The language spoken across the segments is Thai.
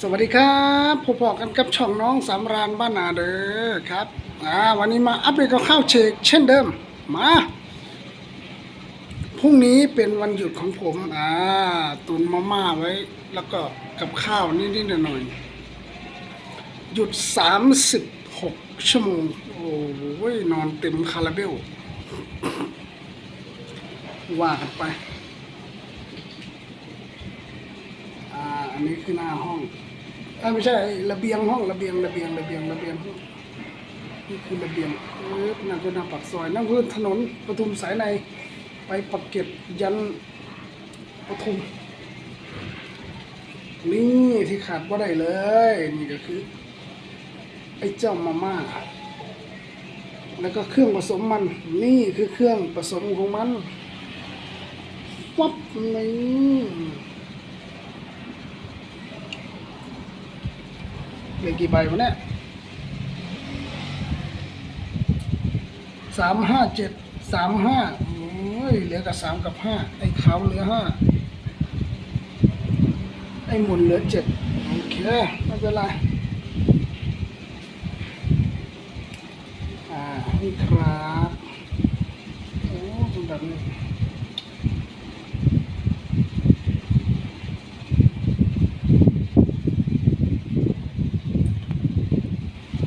สวัสดีครับพบกันกับช่องน้องสำราญบ้านนาเด้อครับอ่าวันนี้มาอัปเดตกับข้าวเชกเช่นเดิม มาพรุ่งนี้เป็นวันหยุดของผมอ่าตุนมาม่าไว้ แล้วก็กับข้าวนิดๆหน่อยๆหยุด36ชั่วโมง โอ้ยนอนเต็มคาราเบลว่ากันไป อันนี้คือหน้าห้องอไม่ใช่ระเบียงห้องระเบียงระเบียงระเบียงระเบียงนี่คือระเบียงเออนั่นคือหน้าปากซอยนั่นคือถนนปทุมสายในไปปักเกร็ดยันปทุมนี่ที่ขาดว่าได้เลย นี่ก็คือไอ้เจ้ามาม่าแล้วก็เครื่องผสมมัน นี่คือเครื่องผสมของมันวับนี่ เหลือกี่ใบวะเนี่ยสามห้าเจ็ดสามห้าโอ้ยเหลือกับสามกับห้าไอ้ขาวเหลือห้าไอ้หมุนเหลือเจ็ดโอเคไม่เป็นไรอ่านี่ครับโอ้เป็นแบบนี้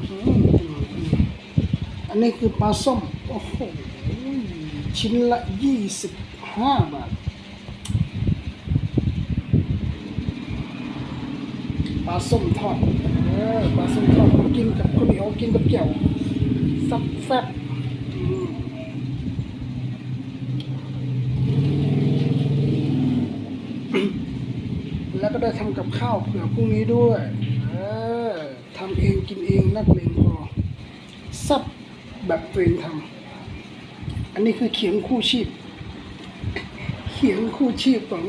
อืม อันนี้คือปลาส้ม โอ้โห ชิ้นละยี่สิบห้าบาท ปลาส้มทอดเออปลาส้มทอดกินกับข้าวเหนียวกินกับแก้วซับแซ่บแล้วก็ได้ทำกับข้าวเผื่อพรุ่งนี้ด้วย เออทำเองกินเองนักเลงพอซับ แบบตัวเองทำอันนี้คือเขียงคู่ชีพ เขียงคู่ชีพของ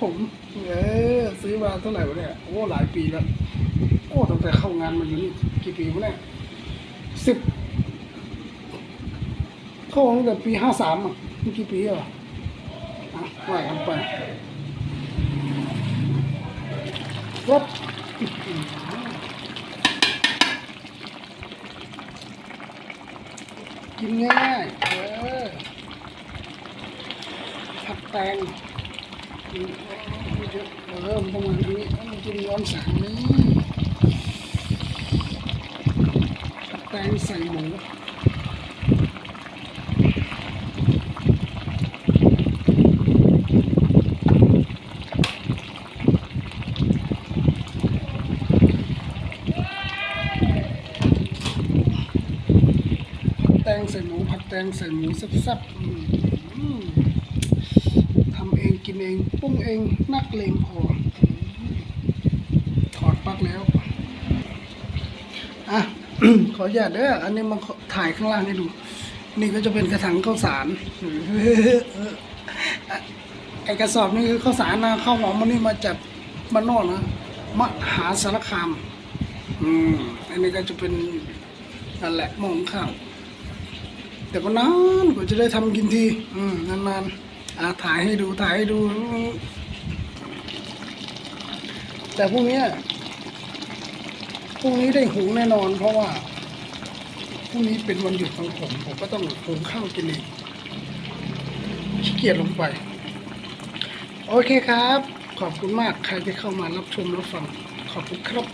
ผมเออซื้อมาเท่าไหร่วะเนี่ยโอ้หลายปีแล้วโอ้ตั้งแต่เข้างานมาอยู่นี่กี่ปีวะเนี่ยสิบเข้าตั้งแต่ปีห้าสามอะนี่กี่ปีอะอะว่ากันไปรถ กินง่ายๆเออผัดแตงกินเริ่มประมาณนี้มันกินร้อนสามนี้ผัดแตงใส่หมูผัดแตง ใส่หมูผัดแตงใส่หมูแซ่บๆทำเองกินเองปรุงเองนักเลงพอถอดปลั๊กแล้วอะขออย่าตเด้ออันนี้มาถ่ายข้างล่างให้ดู นี่ก็จะเป็นกระถางข้าวสารไอกระสอบนี่คือข้าวสารนะข้าวหอมมันนี่มาจากบ้านนอกนะมหาสารคาม อืม อันนี้ก็จะเป็นนั่นแหละมองข้าว แต่ก็นานกว่าจะได้ทำกินทีอืมนานๆอ่าถ่ายให้ดูถ่ายให้ดู แต่พวกนี้พรุ่งนี้ได้หุงแน่นอน เพราะว่าพรุ่งนี้เป็นวันหยุดของผมผมก็ต้องหุงข้าวกินเองขี้เกียจลงไป โอเคครับ ขอบคุณมากใครที่เข้ามารับชมรับฟังขอบคุณครับ